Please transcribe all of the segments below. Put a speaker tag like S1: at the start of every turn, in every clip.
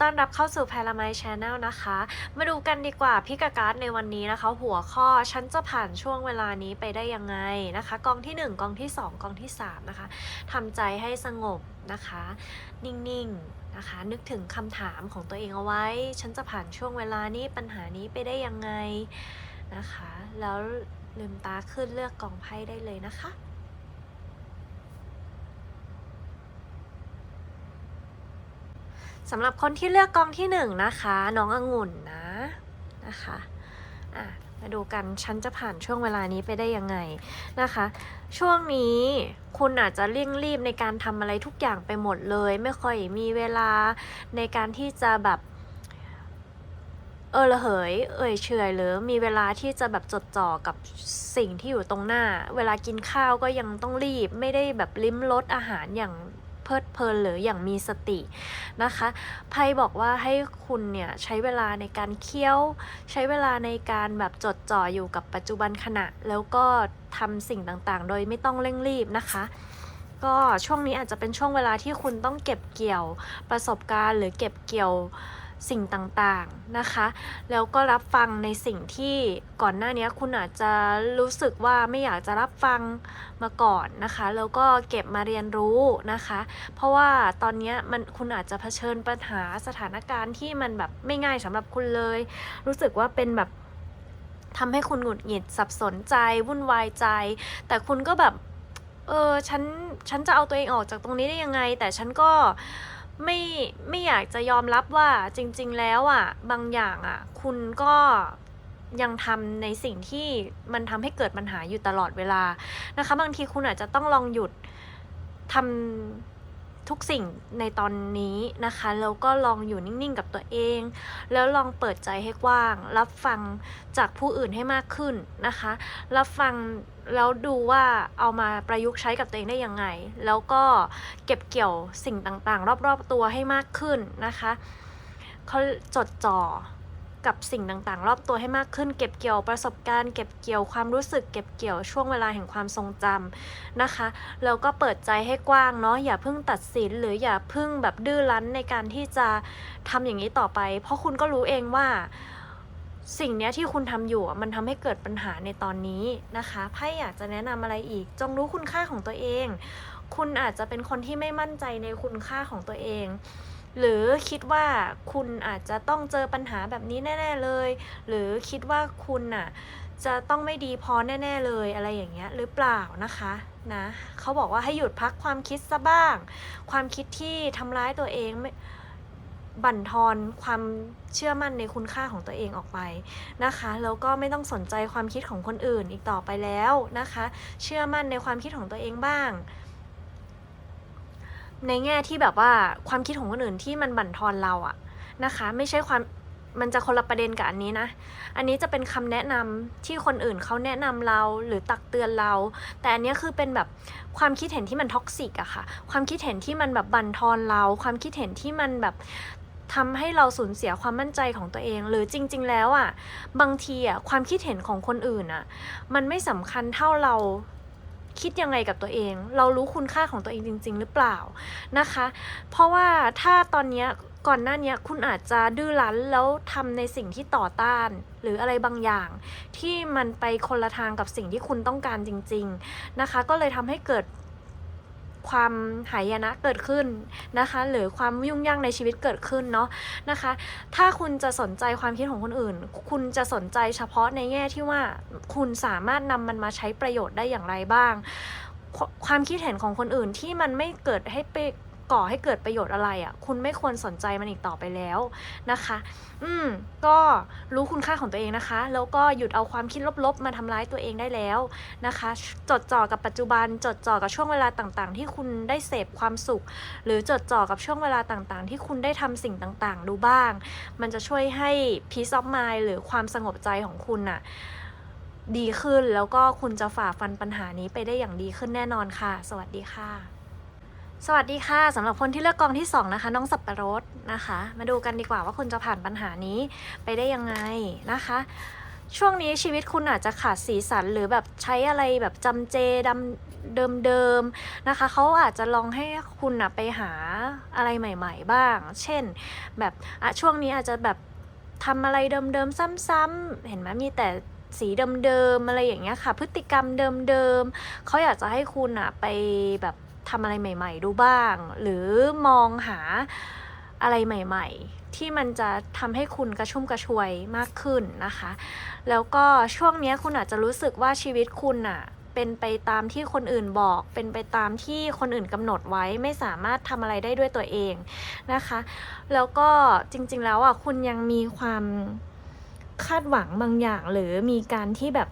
S1: ต้อนรับเข้าสู่ p a r a m i Channel นะคะ มาดูกันดีกว่าพี่กาการ์ดในวันนี้นะคะ หัวข้อฉันจะผ่านช่วงเวลานี้ไปได้ยังไงนะคะ กองที่ 1 กองที่ 2 กองที่ 3 นะคะทำใจให้สงบนะคะ นิ่งๆนะคะ นึกถึงคำถามของตัวเองเอาไว้ ฉันจะผ่านช่วงเวลานี้ปัญหานี้ไปได้ยังไงนะคะ แล้วลืมตาขึ้นเลือกกองไพ่ได้เลยนะคะ สำหรับคนที่เลือกกองที่หนึ่งนะคะ น้ององุ่นนะนะคะอะมาดูกันฉันจะผ่านช่วงเวลานี้ไปได้ยังไงนะคะ ช่วงนี้คุณอาจจะเร่งรีบในการทำอะไรทุกอย่างไปหมดเลย ไม่ค่อยมีเวลาในการที่จะแบบเออระเหย เอ่ยเฉยหรือมีเวลาที่จะแบบจดจ่อกับสิ่งที่อยู่ตรงหน้า เวลากินข้าวก็ยังต้องรีบ ไม่ได้แบบลิ้มรสอาหารอย่าง เพลิดเพลินหรืออย่างมีสตินะคะไพ่บอกว่าให้คุณเนี่ยใช้เวลาในการเคี้ยว ใช้เวลาในการแบบจดจ่ออยู่กับปัจจุบันขณะ แล้วก็ทำสิ่งต่างๆ โดยไม่ต้องเร่งรีบนะคะก็ช่วงนี้อาจจะเป็นช่วงเวลาที่คุณต้องเก็บเกี่ยวประสบการณ์ หรือเก็บเกี่ยว สิ่งต่างๆนะคะ แล้วก็รับฟังในสิ่งที่ก่อนหน้านี้คุณอาจจะรู้สึกว่าไม่อยากจะรับฟังมาก่อนนะคะ แล้วก็เก็บมาเรียนรู้นะคะ เพราะว่าตอนนี้มันคุณอาจจะเผชิญปัญหาสถานการณ์ที่มันแบบไม่ง่ายสำหรับคุณเลย รู้สึกว่าเป็นแบบทำให้คุณหงุดหงิดสับสนใจวุ่นวายใจ แต่คุณก็แบบเออฉันฉันจะเอาตัวเองออกจากตรงนี้ได้ยังไง แต่ฉันก็ ไม่ไม่อยากจะยอมรับว่าจริง ๆ แล้วอะ บางอย่างอะ คุณก็ยังทำในสิ่งที่มันทำให้เกิดปัญหาอยู่ตลอดเวลานะคะ บางทีคุณอาจจะต้องลองหยุดทำ ทุกสิ่งในตอนนี้นะคะ แล้วก็ลองอยู่นิ่งๆกับตัวเอง แล้วลองเปิดใจให้กว้าง รับฟังจากผู้อื่นให้มากขึ้นนะคะ รับฟังแล้วดูว่าเอามาประยุกต์ใช้กับตัวเองได้ยังไง แล้วก็เก็บเกี่ยวสิ่งต่างๆ รอบๆตัวให้มากขึ้นนะคะเขาจดจ่อ กับสิ่งต่างๆ รอบตัวให้มากขึ้น เก็บเกี่ยวประสบการณ์ เก็บเกี่ยวความรู้สึก เก็บเกี่ยวช่วงเวลาแห่งความทรงจำนะคะแล้วก็เปิดใจให้กว้างเนาะอย่าเพิ่งตัดสิน หรืออย่าเพิ่งแบบดื้อรั้นในการที่จะทำอย่างนี้ต่อไป เพราะคุณก็รู้เองว่าสิ่งนี้ที่คุณทำอยู่มันทำให้เกิดปัญหาในตอนนี้นะคะไพ่อยากจะแนะนำอะไรอีก จงรู้คุณค่าของตัวเอง คุณอาจจะเป็นคนที่ไม่มั่นใจในคุณค่าของตัวเอง หรือคิดว่าคุณอาจจะต้องเจอปัญหาแบบนี้แน่ ๆเลย หรือคิดว่าคุณน่ะจะต้องไม่ดีพอแน่ ๆเลยอะไรอย่างเงี้ยหรือเปล่านะคะนะเขาบอกว่าให้หยุดพักความคิดซะบ้าง ความคิดที่ทำร้ายตัวเองไม่บั่นทอนความเชื่อมั่นในคุณค่าของตัวเองออกไปนะคะแล้วก็ไม่ต้องสนใจความคิดของคนอื่นอีกต่อไปแล้วนะคะ เชื่อมั่นในความคิดของตัวเองบ้าง ในแง่ที่แบบว่าความคิดของคนอื่นที่มันบั่นทอนเราอะนะคะ ไม่ใช่ความมันจะคนละประเด็นกับอันนี้นะ อันนี้จะเป็นคำแนะนำที่คนอื่นเขาแนะนำเราหรือตักเตือนเรา แต่อันนี้คือเป็นแบบความคิดเห็นที่มันท็อกซิกอะค่ะ ความคิดเห็นที่มันแบบบั่นทอนเรา ความคิดเห็นที่มันแบบทำให้เราสูญเสียความมั่นใจของตัวเอง หรือจริง ๆ แล้วอะบางทีอะความคิดเห็นของคนอื่นอะมันไม่สำคัญเท่าเรา คิดยังไงกับตัวเอง เรารู้คุณค่าของตัวเองจริง ๆ หรือเปล่านะคะ เพราะว่าถ้าตอนนี้ก่อนหน้านี้คุณอาจจะดื้อรั้นแล้วทำในสิ่งที่ต่อต้าน หรืออะไรบางอย่าง ที่มันไปคนละทางกับสิ่งที่คุณต้องการจริง ๆนะคะ ก็เลยทำให้เกิด ความหายนะเกิดขึ้นนะคะ หรือความยุ่งยากในชีวิตเกิดขึ้นเนาะนะคะ ถ้าคุณจะสนใจความคิดของคนอื่น คุณจะสนใจเฉพาะในแง่ที่ว่าคุณสามารถนำมันมาใช้ประโยชน์ได้อย่างไรบ้างควความคิดเห็นของคนอื่นที่มันไม่เกิดให้ไป ก่อให้เกิดประโยชน์อะไรอะ่ะ คุณไม่ควรสนใจมันอีกต่อไปแล้วนะคะ อืม ก็รู้คุณค่าของตัวเองนะคะ แล้วก็หยุดเอาความคิดลบๆ มาทำร้ายตัวเองได้แล้วนะคะ จดจ่อกับปัจจุบัน จดจ่อกับช่วงเวลาต่างๆ ที่คุณได้เสพความสุข หรือจดจ่อกับช่วงเวลาต่างๆ ที่คุณได้ทำสิ่งต่างๆ ดูบ้าง มันจะช่วยให้ peace of mind หรือความสงบใจของคุณน่ะดีขึ้นแล้วก็คุณจะฝ่าฟันปัญหานี้ไปได้อย่างดีขึ้นแน่นอนค่ะ สวัสดีค่ะ สวัสดีค่ะสำหรับคนที่เลือกกองที่2นะคะน้องสับปะรดนะคะ มาดูกันดีกว่าว่าคุณจะผ่านปัญหานี้ไปได้ยังไงนะคะ ช่วงนี้ชีวิตคุณอาจจะขาดสีสันหรือแบบใช้อะไรแบบจำเจดำเดิมๆนะคะเขาอาจจะลองให้คุณนะไปหาอะไรใหม่ ๆ บ้าง เช่น แบบอะช่วงนี้อาจจะแบบทำอะไรเดิมๆซ้ำๆเห็นไหมมีแต่สีเดิมๆอะไรอย่างเงี้ยค่ะ พฤติกรรมเดิมๆเขาอยากจะให้คุณอะไปแบบ ทำอะไรใหม่ ๆ ดูบ้าง หรือมองหาอะไรใหม่ ๆ ที่มันจะทำให้คุณกระชุ่มกระชวยมากขึ้นนะคะ แล้วก็ช่วงนี้คุณอาจจะรู้สึกว่าชีวิตคุณอะเป็นไปตามที่คนอื่นบอก เป็นไปตามที่คนอื่นกำหนดไว้ไม่สามารถทำอะไรได้ด้วยตัวเองนะคะ แล้วก็จริง ๆ แล้วอะคุณยังมีความคาดหวังบางอย่าง หรือมีการที่แบบ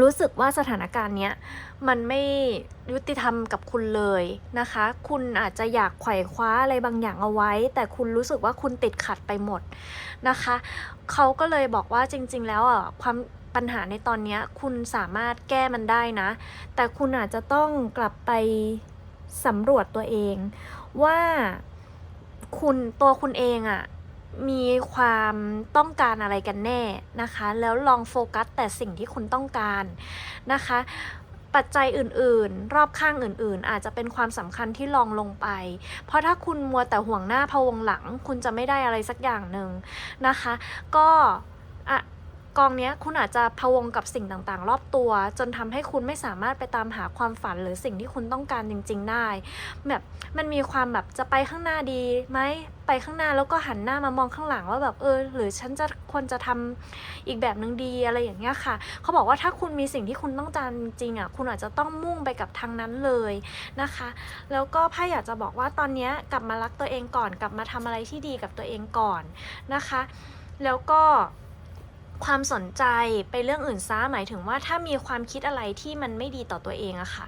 S1: รู้สึกว่าสถานการณ์เนี้ยมันไม่ยุติธรรมกับคุณเลยนะคะ คุณอาจจะอยากไขว่คว้าอะไรบางอย่างเอาไว้ แต่คุณรู้สึกว่าคุณติดขัดไปหมดนะคะ เขาก็เลยบอกว่าจริง ๆ แล้วอะความปัญหาในตอนเนี้ยคุณสามารถแก้มันได้นะ แต่คุณอาจจะต้องกลับไปสำรวจตัวเอง ว่าคุณตัวคุณเองอะ มีความต้องการอะไรกันแน่นะคะ แล้วลองโฟกัสแต่สิ่งที่คุณต้องการนะคะ ปัจจัยอื่นๆ รอบข้างอื่นๆ อาจจะเป็นความสำคัญที่ลองลงไป เพราะถ้าคุณมัวแต่ห่วงหน้าพะวงหลัง คุณจะไม่ได้อะไรสักอย่างหนึ่งนะคะ ก็อะ กองเนี้ยคุณอาจจะพะวงกับสิ่งต่างๆ รอบตัว จนทำให้คุณไม่สามารถไปตามหาความฝันหรือสิ่งที่คุณต้องการจริง ๆ ได้ แบบมันมีความแบบจะไปข้างหน้าดีไหมไปข้างหน้าแล้วก็หันหน้ามามองข้างหลังว่าแบบเออ หรือฉันจะควรจะทำอีกแบบหนึ่งดีอะไรอย่างเงี้ยค่ะ เขาบอกว่าถ้าคุณมีสิ่งที่คุณต้องการจริงๆอะคุณอาจจะต้องมุ่งไปกับทางนั้นเลยนะคะ แล้วก็พ่าอยากจะบอกว่าตอนเนี้ยกลับมารักตัวเองก่อน กลับมาทำอะไรที่ดีกับตัวเองก่อนนะคะ แล้วก็ ความสนใจไปเรื่องอื่นซะหมายถึงว่าถ้ามีความคิดอะไรที่มันไม่ดีต่อตัวเองอะค่ะ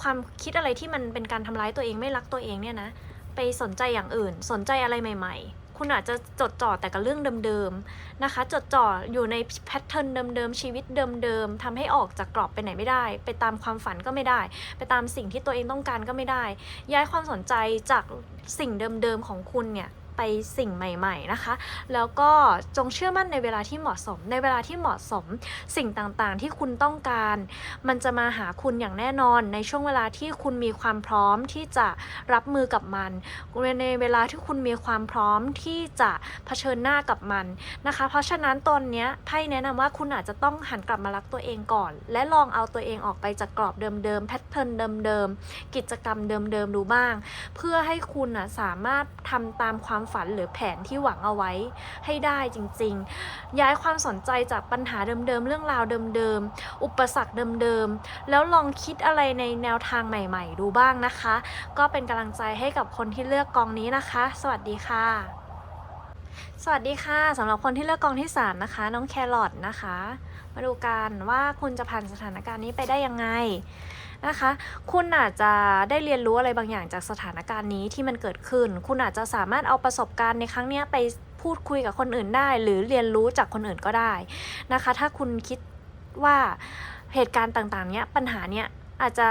S1: ความคิดอะไรที่มันเป็นการทำร้ายตัวเองไม่รักตัวเองเนี่ยนะไปสนใจอย่างอื่น สนใจอะไรใหม่ ๆคุณอาจจะจดจ่อแต่กับเรื่องเดิมๆนะคะ จดจ่ออยู่ในแพทเทิร์นเดิมๆชีวิตเดิมๆทำให้ออกจากกรอบไปไหนไม่ได้ ไปตามความฝันก็ไม่ได้ ไปตามสิ่งที่ตัวเองต้องการก็ไม่ได้ ย้ายความสนใจจากสิ่งเดิมๆของคุณเนี่ย ไปสิ่งใหม่ๆนะคะ แล้วก็จงเชื่อมั่นในเวลาที่เหมาะสม ในเวลาที่เหมาะสมสิ่งต่างๆ ที่คุณต้องการ มันจะมาหาคุณอย่างแน่นอน ในช่วงเวลาที่คุณมีความพร้อมที่จะรับมือกับมัน ในเวลาที่คุณมีความพร้อมที่จะเผชิญหน้ากับมันนะคะ เพราะฉะนั้นตอนนี้ไพ่แนะนำว่าคุณอาจจะต้องหันกลับมารักตัวเองก่อน และลองเอาตัวเองออกไปจากกรอบเดิมๆแพทเทิร์นเดิมๆกิจกรรมเดิมๆดูบ้าง เพื่อให้คุณสามารถทำตามความฝันหรือแผนที่หวังเอาไว้ให้ได้จริง ๆ ย้ายความสนใจจากปัญหาเดิมๆ เรื่องราวเดิมๆ อุปสรรคเดิมๆ แล้วลองคิดอะไรในแนวทางใหม่ ๆ ดูบ้างนะคะ ก็เป็นกำลังใจให้กับคนที่เลือกกองนี้นะคะ สวัสดีค่ะ สวัสดีค่ะสำหรับคนที่เลือกกองที่3นะคะ น้องแครอทนะคะ มาดูกันว่าคุณจะผ่านสถานการณ์นี้ไปได้ยังไง นะคะ คุณอาจจะได้เรียนรู้อะไรบางอย่างจากสถานการณ์นี้ที่มันเกิดขึ้น คุณอาจจะสามารถเอาประสบการณ์ในครั้งนี้ไปพูดคุยกับคนอื่นได้ หรือเรียนรู้จากคนอื่นก็ได้นะคะ ถ้าคุณคิดว่าเหตุการณ์ต่างๆ เนี้ยปัญหาเนี้ยอาจจะ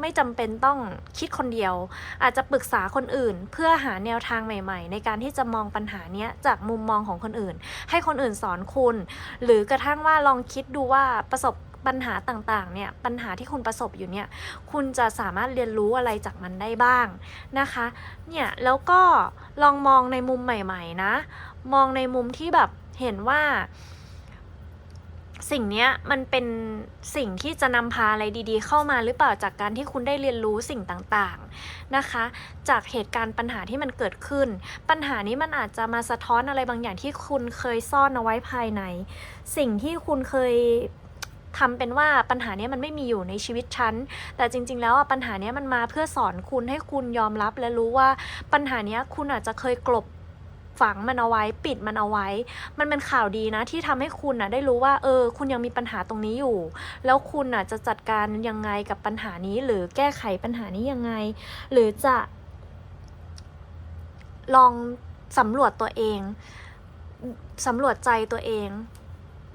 S1: ไม่จำเป็นต้องคิดคนเดียว อาจจะปรึกษาคนอื่น เพื่อหาแนวทางใหม่ ๆ ในการที่จะมองปัญหาเนี้ยจากมุมมองของคนอื่น ให้คนอื่นสอนคุณ หรือกระทั่งว่าลองคิดดูว่าประสบ ปัญหาต่างๆ เนี่ย ปัญหาที่คุณประสบอยู่เนี่ย คุณจะสามารถเรียนรู้อะไรจากมันได้บ้างนะคะ เนี่ย แล้วก็ลองมองในมุมใหม่ ๆ นะ มองในมุมที่แบบเห็นว่า สิ่งเนี้ยมันเป็นสิ่งที่จะนำพาอะไรดีๆ เข้ามาหรือเปล่าจากการที่คุณได้เรียนรู้สิ่งต่างๆนะคะ จากเหตุการณ์ปัญหาที่มันเกิดขึ้น ปัญหานี้มันอาจจะมาสะท้อนอะไรบางอย่างที่คุณเคยซ่อนเอาไว้ภายใน สิ่งที่คุณเคย ทำเป็นว่าปัญหานี้มันไม่มีอยู่ในชีวิตฉัน แต่จริง ๆ แล้วปัญหานี้มันมาเพื่อสอนคุณให้คุณยอมรับและรู้ว่าปัญหานี้คุณอาจจะเคยกลบฝังมันเอาไว้ปิดมันเอาไว้ มันเป็นข่าวดีนะที่ทำให้คุณนะได้รู้ว่าเออ คุณยังมีปัญหาตรงนี้อยู่ แล้วคุณน่ะจะจัดการยังไงกับปัญหานี้ หรือแก้ไขปัญหานี้ยังไง หรือจะ ลองสำรวจตัวเองสำรวจใจตัวเอง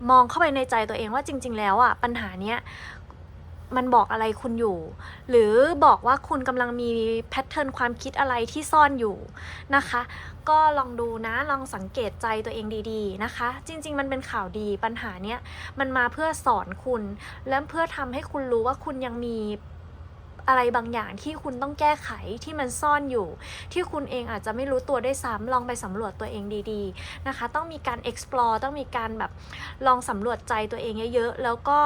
S1: มองเข้าไปในใจตัวเองว่าจริง ๆ แล้วอะปัญหาเนี้ยมันบอกอะไรคุณอยู่ หรือบอกว่าคุณกำลังมีแพทเทิร์นความคิดอะไรที่ซ่อนอยู่นะคะ ก็ลองดูนะลองสังเกตใจตัวเองดีๆนะคะ จริง ๆ มันเป็นข่าวดีปัญหาเนี้ยมันมาเพื่อสอนคุณ และเพื่อทำให้คุณรู้ว่าคุณยังมี อะไรบางอย่างที่คุณต้องแก้ไขที่มันซ่อนอยู่ ที่คุณเองอาจจะไม่รู้ตัวด้วยซ้ำลองไปสำรวจตัวเองดีๆนะคะ ต้องมีการ explore ต้องมีการแบบลองสำรวจใจตัวเองเยอะๆแล้วก็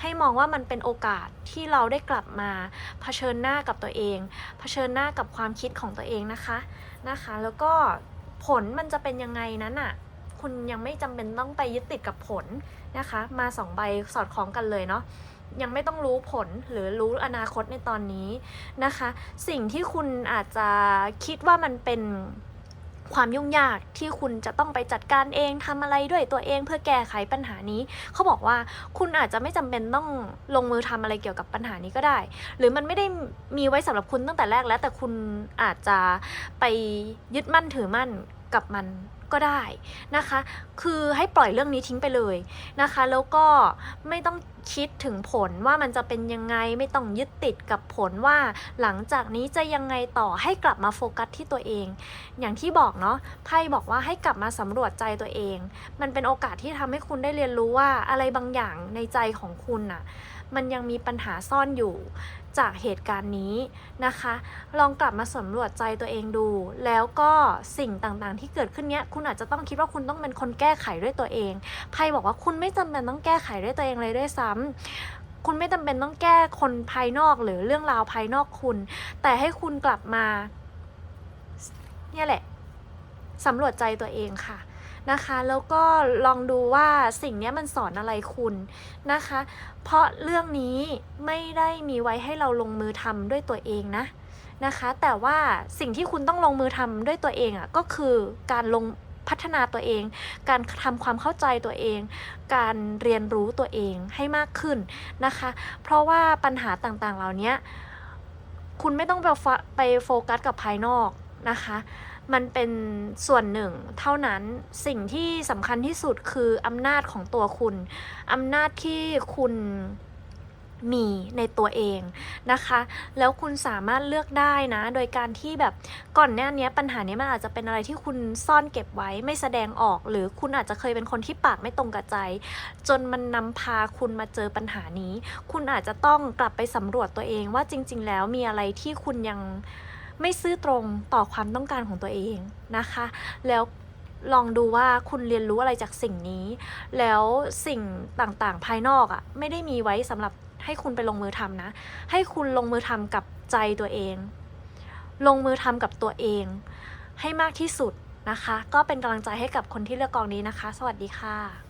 S1: ให้มองว่ามันเป็นโอกาสที่เราได้กลับมาเผชิญหน้ากับตัวเอง เผชิญหน้ากับความคิดของตัวเองนะคะนะคะ แล้วก็ผลมันจะเป็นยังไงนั้นอะคุณยังไม่จำเป็นต้องไปยึดติดกับผลนะคะ มาสองใบสอดคล้องกันเลยเนาะ ยังไม่ต้องรู้ผลหรือรู้อนาคตในตอนนี้นะคะ สิ่งที่คุณอาจจะคิดว่ามันเป็นความยุ่งยากที่คุณจะต้องไปจัดการเองทำอะไรด้วยตัวเองเพื่อแก้ไขปัญหานี้ เขาบอกว่าคุณอาจจะไม่จำเป็นต้องลงมือทำอะไรเกี่ยวกับปัญหานี้ก็ได้ หรือมันไม่ได้มีไว้สำหรับคุณตั้งแต่แรกแล้ว แต่คุณอาจจะไปยึดมั่นถือมั่นกับมัน ก็ได้นะคะ คือให้ปล่อยเรื่องนี้ทิ้งไปเลยนะคะ แล้วก็ไม่ต้องคิดถึงผลว่ามันจะเป็นยังไงไม่ต้องยึดติดกับผลว่า หลังจากนี้จะยังไงต่อให้กลับมาโฟกัสที่ตัวเอง อย่างที่บอกเนาะไพ่บอกว่าให้กลับมาสำรวจใจตัวเอง มันเป็นโอกาสที่ทำให้คุณได้เรียนรู้ว่าอะไรบางอย่างในใจของคุณน่ะมันยังมีปัญหาซ่อนอยู่ จากเหตุการณ์นี้นะคะ ลองกลับมาสำรวจใจตัวเองดู แล้วก็สิ่งต่างๆ ที่เกิดขึ้นเนี้ยคุณอาจจะต้องคิดว่าคุณต้องเป็นคนแก้ไขด้วยตัวเองไพ่บอกว่าคุณไม่จำเป็นต้องแก้ไขด้วยตัวเองเลยด้วยซ้ำคุณไม่จำเป็นต้องแก้คนภายนอกหรือเรื่องราวภายนอกคุณ แต่ให้คุณกลับมา เนี่ยแหละสำรวจใจตัวเองค่ะ นะคะ แล้วก็ลองดูว่าสิ่งนี้มันสอนอะไรคุณนะคะ เพราะเรื่องนี้ไม่ได้มีไว้ให้เราลงมือทำด้วยตัวเองนะนะคะ แต่ว่าสิ่งที่คุณต้องลงมือทำด้วยตัวเองอะก็คือการลงพัฒนาตัวเอง การทำความเข้าใจตัวเอง การเรียนรู้ตัวเองให้มากขึ้นนะคะ เพราะว่าปัญหาต่างๆเหล่านี้คุณไม่ต้องไปโฟกัสกับภายนอกนะคะ มันเป็นส่วนหนึ่ง เท่านั้นสิ่งที่สำคัญที่สุดคืออำนาจของตัวคุณอำนาจที่คุณมีในตัวเองนะคะ แล้วคุณสามารถเลือกได้นะ โดยการที่แบบก่อนหน้านี้ปัญหานี้มันอาจจะเป็นอะไรที่คุณซ่อนเก็บไว้ไม่แสดงออก หรือคุณอาจจะเคยเป็นคนที่ปากไม่ตรงกับใจ จนมันนำพาคุณมาเจอปัญหานี้ คุณอาจจะต้องกลับไปสำรวจตัวเองว่าจริง ๆ แล้วมีอะไรที่คุณยัง ไม่ซื่อตรงต่อความต้องการของตัวเองนะคะ แล้วลองดูว่าคุณเรียนรู้อะไรจากสิ่งนี้ แล้วสิ่งต่างๆ ภายนอกอะ่ะไม่ได้มีไว้สำหรับให้คุณไปลงมือทำนะ ให้คุณลงมือทำกับใจตัวเอง ลงมือทำกับตัวเอง ให้มากที่สุดนะคะ ก็เป็นกำลังใจให้กับคนที่เลือกกองนี้นะคะ สวัสดีค่ะ